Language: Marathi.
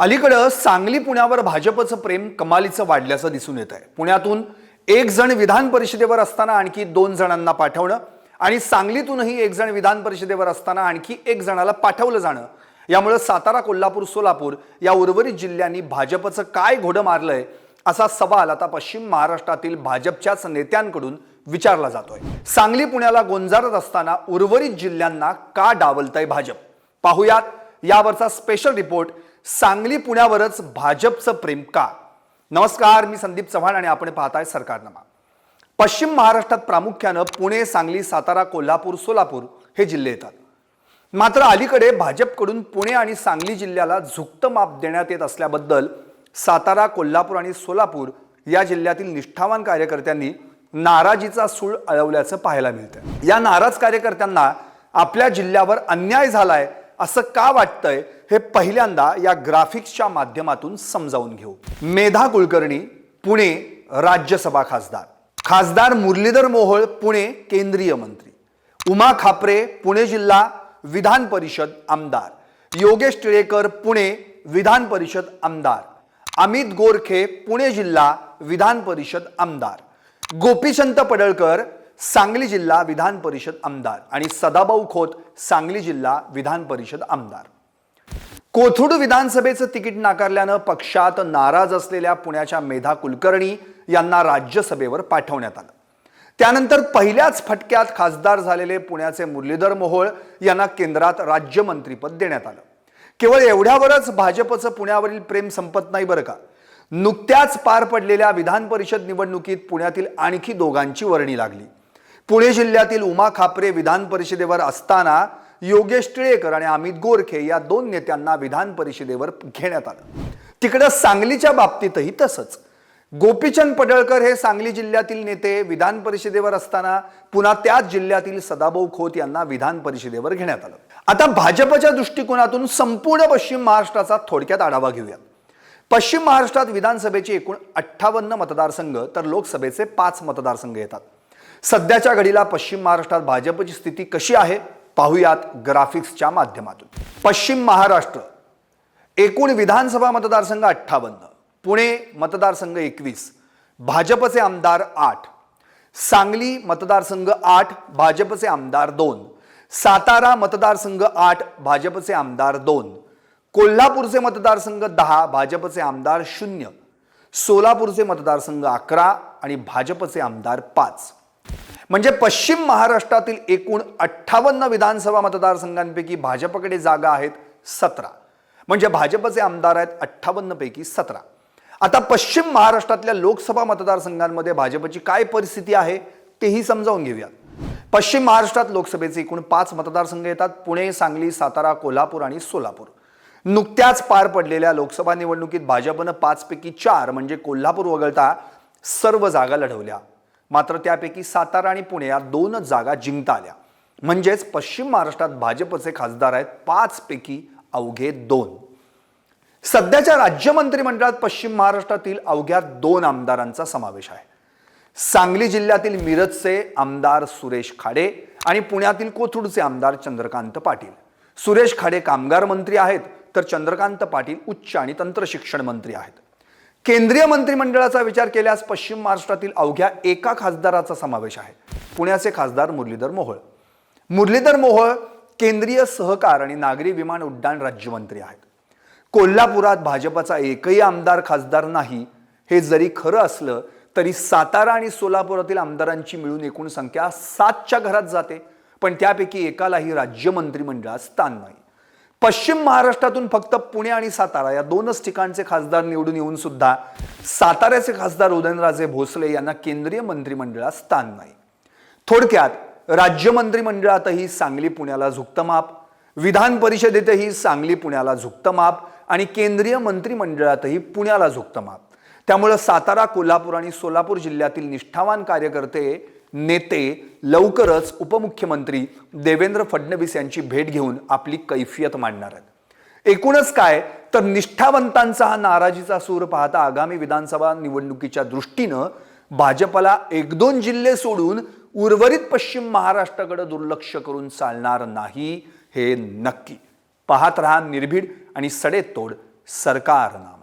अलीकडं सांगली पुण्यावर भाजपचं प्रेम कमालीचं वाढल्याचं दिसून येत आहे. पुण्यातून एक जण विधान परिषदेवर असताना आणखी दोन जणांना पाठवणं आणि सांगलीतूनही एक जण विधान परिषदेवर असताना आणखी एक जणाला पाठवलं जाणं. यामुळं सातारा कोल्हापूर सोलापूर या उर्वरित जिल्ह्यांनी भाजपचं काय घोडं मारलंय असा सवाल आता पश्चिम महाराष्ट्रातील भाजपच्याच नेत्यांकडून विचारला जातोय. सांगली पुण्याला गोंजारत असताना उर्वरित जिल्ह्यांना का डावलतंय भाजप? पाहुयात यावरचा स्पेशल रिपोर्ट सांगली पुण्यावरच भाजपचं प्रेम का? नमस्कार मी संदीप चव्हाण आणि आपण पाहताय सरकारनामा. पश्चिम महाराष्ट्रात प्रामुख्यानं पुणे सांगली सातारा कोल्हापूर सोलापूर हे जिल्हे येतात. मात्र अलीकडे भाजपकडून पुणे आणि सांगली जिल्ह्याला झुकतं माप देण्यात येत असल्याबद्दल सातारा कोल्हापूर आणि सोलापूर या जिल्ह्यातील निष्ठावान कार्यकर्त्यांनी नाराजीचा सूळ अळवल्याचं पाहायला मिळतं या नाराज कार्यकर्त्यांना आपल्या जिल्ह्यावर अन्याय झालाय असं का वाटतंय हे पहिल्यांदा या ग्राफिक्सच्या माध्यमातून समजावून घेऊ. मेधा कुलकर्णी पुणे राज्यसभा खासदार. खासदार मुरलीधर मोहोळ पुणे केंद्रीय मंत्री. उमा खापरे पुणे जिल्हा विधान परिषद आमदार. योगेश टिळेकर पुणे विधान परिषद आमदार. अमित गोरखे पुणे जिल्हा विधान परिषद आमदार. गोपीचंद पडळकर सांगली जिल्हा विधान परिषद आमदार आणि सदाभाऊ खोत सांगली जिल्हा विधान परिषद आमदार. कोथरूड विधानसभेचं तिकीट नाकारल्यानं पक्षात नाराज असलेल्या पुण्याच्या मेधा कुलकर्णी यांना राज्यसभेवर पाठवण्यात आलं. त्यानंतर पहिल्याच फटक्यात खासदार झालेले पुण्याचे मुरलीधर मोहोळ यांना केंद्रात राज्यमंत्रीपद देण्यात आलं. केवळ एवढ्यावरच भाजपचं पुण्यावरील प्रेम संपत नाही बरं का? नुकत्याच पार पडलेल्या विधान परिषद निवडणुकीत पुण्यातील आणखी दोघांची वर्णी लागली. पुणे जिल्ह्यातील उमा खापरे विधान परिषदेवर असताना योगेश टिळेकर आणि अमित गोरखे या दोन नेत्यांना विधान परिषदेवर घेण्यात आलं. तिकडं सांगलीच्या बाबतीतही तसंच. गोपीचंद पडळकर हे सांगली जिल्ह्यातील नेते विधान परिषदेवर असताना पुन्हा त्याच जिल्ह्यातील सदाभाऊ खोत यांना विधान परिषदेवर घेण्यात आलं. आता भाजपच्या दृष्टिकोनातून संपूर्ण पश्चिम महाराष्ट्राचा थोडक्यात आढावा घेऊया पश्चिम महाराष्ट्रात विधानसभेचे एकूण अठ्ठावन्न मतदारसंघ तर लोकसभेचे पाच मतदारसंघ येतात. सध्याच्या घडीला पश्चिम महाराष्ट्रात भाजपची स्थिती कशी आहे? पाहूयात ग्राफिक्सच्या माध्यमातून. पश्चिम महाराष्ट्र एकूण विधानसभा मतदारसंघ अठ्ठावन्न पुणे मतदारसंघ एकवीस भाजपचे आमदार आठ सांगली मतदारसंघ आठ भाजपचे आमदार दोन सातारा मतदारसंघ आठ भाजपचे आमदार दोन कोल्हापूरचे मतदारसंघ दहा भाजपचे आमदार शून्य सोलापूरचे मतदारसंघ अकरा आणि भाजपचे आमदार पाच. म्हणजे पश्चिम महाराष्ट्रातील एकूण अठ्ठावन्न विधानसभा मतदारसंघांपैकी भाजपकडे जागा आहेत सतरा. म्हणजे भाजपचे आमदार आहेत अठ्ठावन्नपैकी सतरा. आता पश्चिम महाराष्ट्रातल्या लोकसभा मतदारसंघांमध्ये भाजपची काय परिस्थिती आहे तेही समजावून घेऊयात. पश्चिम महाराष्ट्रात लोकसभेचे एकूण पाच मतदारसंघ येतात पुणे सांगली सातारा कोल्हापूर आणि सोलापूर. नुकत्याच पार पडलेल्या लोकसभा निवडणुकीत भाजपनं पाचपैकी चार म्हणजे कोल्हापूर वगळता सर्व जागा लढवल्या. मात्र त्यापैकी सातारा आणि पुणे या दोनच जागा जिंकता आल्या. म्हणजेच पश्चिम महाराष्ट्रात भाजपचे खासदार आहेत पाच पैकी अवघे दोन. सध्याच्या राज्य मंत्रिमंडळात पश्चिम महाराष्ट्रातील अवघ्या दोन आमदारांचा समावेश आहे. सांगली जिल्ह्यातील मिरजचे आमदार सुरेश खाडे आणि पुण्यातील कोथरूडचे आमदार चंद्रकांत पाटील. सुरेश खाडे कामगार मंत्री आहेत तर चंद्रकांत पाटील उच्च आणि तंत्र शिक्षण मंत्री आहेत. केंद्रीय मंत्रिमंडळाचा विचार केल्यास पश्चिम महाराष्ट्रातील अवघ्या एका खासदाराचा समावेश आहे. पुण्याचे खासदार मुरलीधर मोहोळ. मुरलीधर मोहोळ केंद्रीय सहकार आणि नागरी विमान उड्डाण राज्यमंत्री आहेत. कोल्हापुरात भाजपचा एकही आमदार खासदार नाही हे जरी खरं असलं तरी सातारा आणि सोलापुरातील आमदारांची मिळून एकूण संख्या सातच्या घरात जाते. पण त्यापैकी एकालाही राज्य मंत्रिमंडळात स्थान नाही. पश्चिम महाराष्ट्रातून फक्त पुणे आणि सातारा या दोनच ठिकाणचे खासदार निवडून येऊन सुद्धा साताऱ्याचे खासदार उदयनराजे भोसले यांना केंद्रीय मंत्रिमंडळात स्थान नाही. थोडक्यात राज्य मंत्रिमंडळातही सांगली पुण्याला झुकतं माप विधान परिषदेतही सांगली पुण्याला झुकतं माप आणि केंद्रीय मंत्रिमंडळातही पुण्याला झुकतं माप त्यामुळं सातारा कोल्हापूर आणि सोलापूर जिल्ह्यातील निष्ठावान कार्यकर्ते नेते लवकरच उपमुख्यमंत्री देवेंद्र फडणवीस यांची भेट घेऊन आपली कैफियत मांडणार आहेत. एकूणच काय तर निष्ठावंतांचा हा नाराजीचा सूर पाहता आगामी विधानसभा निवडणुकीच्या दृष्टीनं भाजपला एक दोन जिल्हे सोडून उर्वरित पश्चिम महाराष्ट्राकडे दुर्लक्ष करून चालणार नाही हे नक्की. पाहत रहा निर्भीड आणि सडेतोड सरकारनामा.